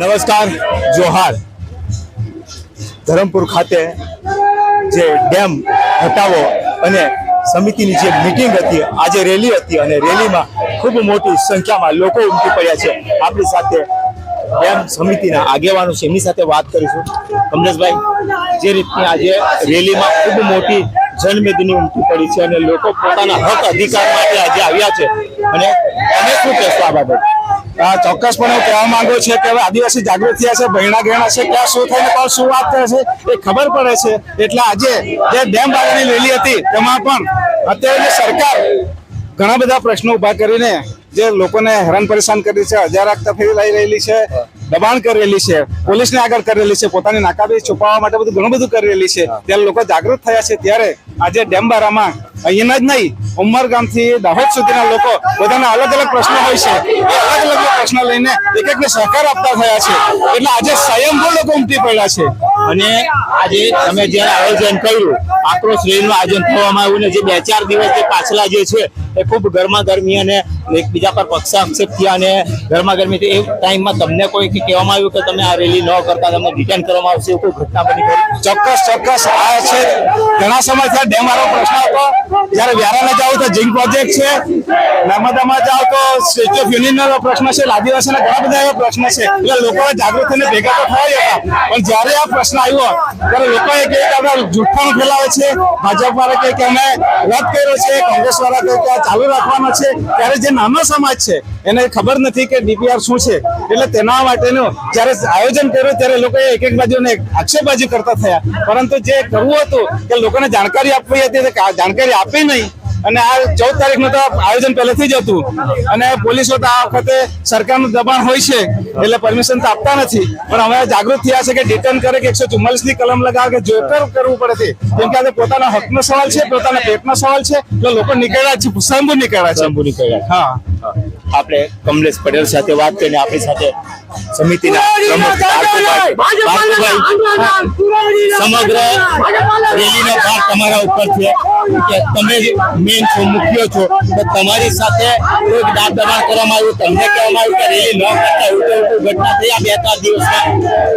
નમસ્કાર, જોહાર. ધરમપુર ખાતે જે ડેમ હટાવો અને સમિતિની જે મિટિંગ હતી, આજે રેલી હતી અને રેલીમાં ખૂબ મોટી સંખ્યામાં લોકો ઉમટી પડ્યા છે. આપણી સાથે ડેમ સમિતિના આગેવાનો છે. એમની સાથે વાત કરીશું. કમલેશભાઈ, જે રીતની આજે રેલીમાં ખૂબ મોટી જનમેદની ઉમટી પડી છે અને લોકો પોતાના હક અધિકાર માટે આજે આવ્યા છે. અને તમે શું કહેશો આ બાબત? ચોક્કસપણે કહેવા માંગુ છે કે હવે આદિવાસી જાગૃત થયા છે ભૈણા ગયણા છે, ક્યાં શું થઈને કોણ શું વાત કરે છે, એ ખબર પડે છે. એટલે આજે જે ડેમ બારની રેલી હતી તેમાં પણ અત્યારે સરકાર ઘણા બધા પ્રશ્નો ઊભા કરીને જે લોકોને હેરાન પરેશાન કરી છે, હજાર તફેરી લઈ રહેલી છે દબાણ કરેલી છે, પોલીસને આગળ કરેલી છે, પોતાની નાકાબી છુપાવવા માટે બધું ઘણું બધું કરેલી છે. ત્યારે લોકો જાગૃત થયા છે. ત્યારે આજે ડેમ બારામાં અહીંના જ નહીં ઉમરગામથી દાહોદ સુધીના લોકો પોતાના અલગ અલગ પ્રશ્નો હોય છે. એ અલગ અલગ પ્રશ્નો લઈને એક એકને સહકાર આપતા થયા છે. એટલે આજે સ્વયંભૂ લોકો ઉમટી પડ્યા છે. અને આજે તમે જે આયોજન કર્યું, આક્રોશ રેલીનું આયોજન થવામાં આવ્યું ને જે બે ચાર દિવસ જે પાછલા જે છે, એ ખૂબ ગરમા ગરમી અને એકબીજા પર પક્ષાક્ષેપ થયા અને ગરમા ગરમી એ ટાઈમમાં તમને કોઈ કહેવામાં આવ્યું કે તમે આ રેલી ન કરતા, તમને ડિટેન કરવામાં આવશે કોઈ ઘટના બની ચોક્કસ ચોક્કસ, આ છે. ઘણા સમયથી ડેમ વાળો પ્રશ્ન હતો. જ્યારે વ્યારાને જાવ તો જિંક પ્રોજેક્ટ છે. નર્મદામાં જાઓ તો સ્ટેચ્યુ ઓફ યુનિયન નો પ્રશ્ન છે, આદિવાસીના ઘણા બધા એવા પ્રશ્ન છે. એટલે લોકો જાગૃત થઈને ભેગા તો થયા હતા. પણ જ્યારે આ પ્રશ્ન આવ્યો, ત્યારે લોકોએ કહે કે આપણે જૂઠાણું ફેલાવે છે. ભાજપ વાળા કહે કે અમે રદ કર્યો છે કોંગ્રેસ વાળા કહે કે ચાલુ રાખવાનો છે. ત્યારે જે નાનો સમાજ છે, એને ખબર નથી કે ડીપીઆર શું છે. એટલે તેના માટેનું જ્યારે આયોજન કર્યું, ત્યારે લોકોએ એક એક બાજુને આક્ષેપબાજી કરતા થયા. પરંતુ જે કરવું હતું કે લોકોને જાણકારી આપવી હતી જાણકારી આપી નહીં. અને આ ચૌદ તારીખનું તો આયોજન પહેલેથી જ હતું. અને પોલીસો તો આ વખતે સરકારનું દબાણ હોય છે એટલે પરમિશન તો આપતા નથી. પણ હવે જાગૃત થયા છે કે ડિટેન કરે કે એકસો ચુમ્માલીસની કલમ લગાવે કે જોતર કરવું પડે છે કેમ કે આજે પોતાના હકનો સવાલ છે પોતાના પેટનો સવાલ છે એટલે લોકો નીકળ્યા છે સ્વયંભૂ નીકળ્યા છે. શંભુ નીકળ્યા. હા. આપણે કમલેશ પટેલ સાથે વાત કરીને આપણી સાથે સમિતિના સમગ્ર રેલીનો ભાર તમારા ઉપર છે. કે તમે મેન છો મુખ્ય છો. તો તમારી સાથે કોઈક દાબ દબાણ કરવામાં આવ્યું? તમને કહેવામાં આવ્યું કે રેલી ન કરતા એવું તો કોઈ ઘટના થઈ આ બે ચાર દિવસમાં?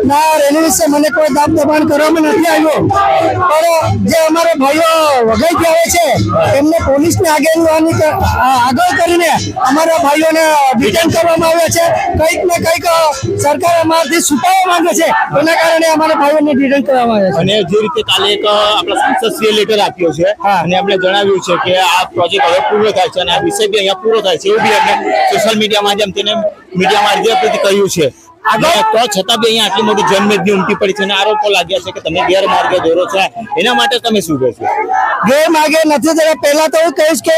ના રેલી વિશે મને કોઈ દાબ દબાણ કરવામાં નથી આવ્યો. પણ જે અમારા ભાઈઓ વગઈ આવે છે એમને પોલીસને આગેવાની આગળ કરીને અમારા ભાઈઓને ડિટેન કરવામાં આવ્યા છે. કંઈક ને કંઈક સરકાર અમારાથી છુપાવવા માંગે છે. એના કારણે અમારા ભાઈઓને ડિટેન કરવામાં આવ્યા છે. અને જે રીતે કાલે એક આપણા સાંસદ લેટર આપ્યો છે અને આપણે જણાવ્યું છે કે આ પ્રોજેક્ટ હવે પૂરો થાય છે અને આ વિષય બી અહીંયા પૂરો થાય છે એવું બી એમણે સોશિયલ મીડિયા માધ્યમ તેને મીડિયા માધ્યમથી કહ્યું છે. તો છતાં બી અહીંયા આટલી મોટી જનમેદની ઉમટી પડી છે અને આરોપો લાગ્યા છે કે તમે ગેરમાર્ગે દોરો છો. એના માટે તમે શું કહેશો? ગેરમાર્ગે નથી થયા પહેલા તો હું કહીશ કે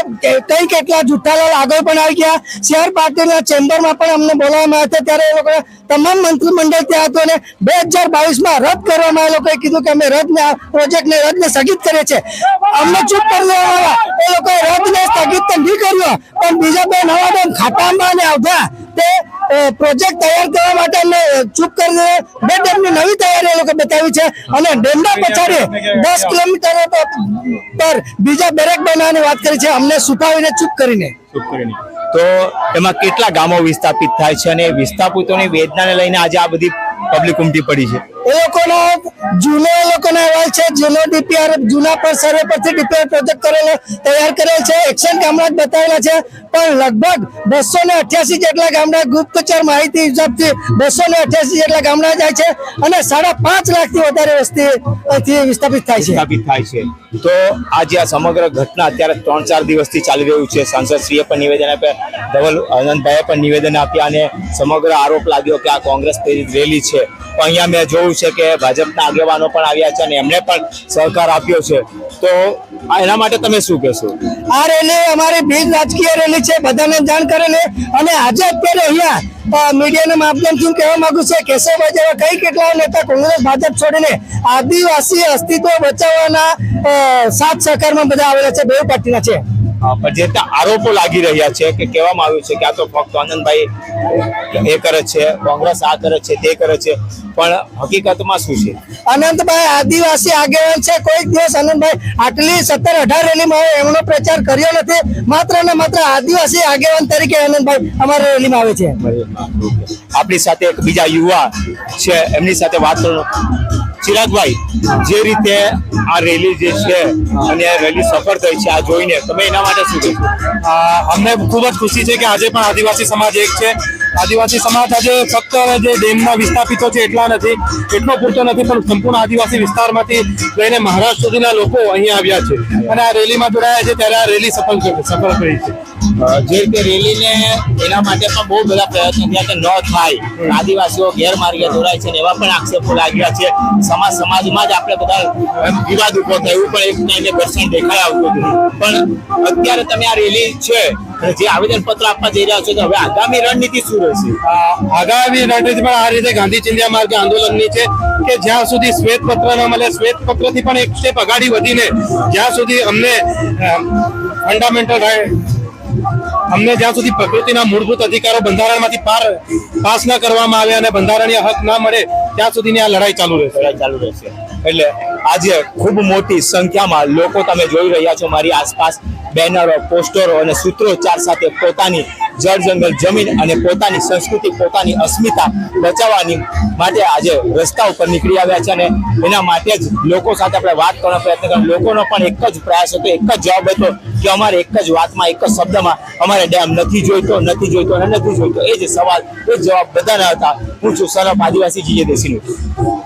કઈ કેટલા જુઠ્ઠાલાલ આગળ પણ આવી ગયા. શહેર પાર્ટીના ચેમ્બરમાં પણ અમને બોલાવવામાં હતા. ત્યારે એ લોકોએ તમામ મંત્રીમંડળ ત્યાં હતું અને બે હજાર બાવીસમાં રદ કરવામાં એ લોકોએ કીધું કે અમે રદને પ્રોજેક્ટને રદને સ્થગિત કરીએ છીએ. અમને ચૂપ કરી દેવામાં એ લોકોએ રદને સ્થગિત નહીં કર્યો, પણ બીજા બે નવા બેન ખાતામાં ને આવતા. તે પ્રોજેક્ટ તૈયાર કરવા માટે અમને ચૂપ કરી બે ડેમની નવી તૈયારી એ લોકો બતાવી છે. અને ડેમના પછાડી દસ કિલોમીટર પર બીજા બેરેક બનાવવાની વાત કરી છે. અમને છુપાવીને ચૂપ કરીને. ચૂપ કરીને. તો એમાં કેટલા ગામો વિસ્થાપિત થાય છે અને વિસ્થાપિતોની વેદનાને લઈને આજે આ બધી પબ્લિક ઉમટી પડી છે? એ લોકોનો જૂનો એ લોકોનો અહેવાલ છે, જૂનો ડીપીઆર જૂના પર સર્વે પરથી ડીપીઆર પ્રોજેક્ટ કરેલો, તૈયાર કરેલ છે, એક્શન ગામડા બતાવેલા છે, પણ લગભગ બસો ને અઠ્યાસી જેટલા ગામડા ગુપ્તચર માહિતી હિસાબથી બસો ને અઠ્યાસી જેટલા ગામડા જાય છે અને સાડા પાંચ લાખથી વધારે વસ્તી વિસ્થાપિત થાય છે. તો આજે આ સમગ્ર ઘટના અત્યારે ત્રણ ચાર દિવસથી ચાલી રહ્યું છે. સાંસદશ્રીએ પણ નિવેદન આપ્યા, ધવલ આનંદભાઈએ પણ નિવેદન આપ્યા અને સમગ્ર આરોપ લાગ્યો કે આ કોંગ્રેસ પ્રેરિત રેલી છે. પણ અહીંયા મેં જોયું છે કે ભાજપના આગેવાનો પણ આવ્યા છે અને એમણે પણ સહકાર આપ્યો છે. તો એના માટે તમે શું કહેશો? આ રેલી અમારી બિન રાજકીય રેલી છે, બધાને જાણ કરેલી. અને આજે અત્યારે અહીંયા મીડિયાના માધ્યમથી કહેવા માંગુ છે, કેશવભાઈ જેવા કઈ કેટલા નેતા કોંગ્રેસ, ભાજપ છોડીને આદિવાસી અસ્તિત્વ બચાવવાના સાથ સહકારમાં બધા આવેલા છે બે પાર્ટીના છે. પણ જે રીતે આરોપો લાગી રહ્યા છે કે કહેવામાં આવ્યું છે કે આ તો ફક્ત આનંદભાઈ એ કરે છે કોંગ્રેસ આ કરે છે તે કરે છે પણ હકીકતમાં શું છે? અનંતભાઈ આદિવાસી આગેવાન છે કોઈક દિવસ આનંદભાઈ આટલી સત્તર અઢાર રેલીમાં આવે એમનો પ્રચાર કર્યો નથી. માત્ર ને માત્ર આદિવાસી આગેવાન તરીકે આનંદભાઈ અમારા રેલીમાં આવે છે. આપણી સાથે એક બીજા યુવા છે એમની સાથે વાત ચિરાગભાઈ, જે રીતે આ રેલી જે છે અને આ રેલી સફળ થઈ છે આ જોઈને, તમે એના માટે શું અમને ખૂબ જ ખુશી છે કે આજે પણ આદિવાસી સમાજ એક છે. આદિવાસી સમાજ આજે ફક્ત જે ડેમના વિસ્થાપિતો છે એટલા નથી, એટલો પૂરતો નથી, પણ સંપૂર્ણ આદિવાસી વિસ્તારમાંથી લઈને મહારાષ્ટ્ર સુધીના લોકો અહીં આવ્યા છે. અને આ રેલીમાં જોડાયા છે, ત્યારે આ રેલી સફળ સફળ કરી છે. જે રીતે રેલીને એના માટે પણ બહુ બધા પ્રયત્નો થયા કે ન થાય. આદિવાસીઓ ગેરમાર્ગે દોરાય છે એવા પણ આક્ષેપો લાગ્યા છે. સમાજ, સમાજમાં જ આપણે બધા વિવાદ ઊભો થયો. પણ એક ટાઈમે ઘર્ષણ આવતું હતું. પણ અત્યારે તમે આ રેલી છે જે આવેદન પત્ર આપવા જઈ રહ્યા છો તો હવે આગામી રણનીતિ શું રહેશે? આગામી રણનીતિ પણ આ રીતે ગાંધી ચિંધ્યા માર્ગ આંદોલનની છે કે જ્યાં સુધી શ્વેત પત્ર ન મળે શ્વેત પત્રથી પણ એક સ્ટેપ અગાડી વધીને જ્યાં સુધી અમને ફંડામેન્ટલ અમને જ્યાં સુધી પ્રકૃતિના મૂળભૂત અધિકારો બંધારણમાંથી પાર, પાસ ન કરવામાં આવે અને બંધારણીય હક ના મળે ત્યાં સુધીની આ લડાઈ ચાલુ રહેશે? લડાઈ ચાલુ રહેશે. એટલે આજે ખૂબ મોટી સંખ્યામાં લોકો તમે જોઈ રહ્યા છો મારી આસપાસ બેનરો પોસ્ટરો અને સૂત્રોચ્ચાર સાથે પોતાની જળ જંગલ જમીન અને પોતાની સંસ્કૃતિ પોતાની અસ્મિતા બચાવવાની માટે આજે રસ્તા ઉપર નીકળી આવ્યા છે અને એના માટે જ લોકો સાથે આપણે વાત કરવાનો પ્રયત્ન કર્યો લોકોનો પણ એક જ પ્રયાસ હતો એક જ જવાબ હતો કે અમારે એક જ વાતમાં એક જ શબ્દમાં અમારે ડેમ નથી જોઈતો નથી જોઈતો અને નથી જોઈતો. એ જ સવાલ એ જવાબ બધાના હતા. હું છું સરફ આદિવાસી જીજે ensino.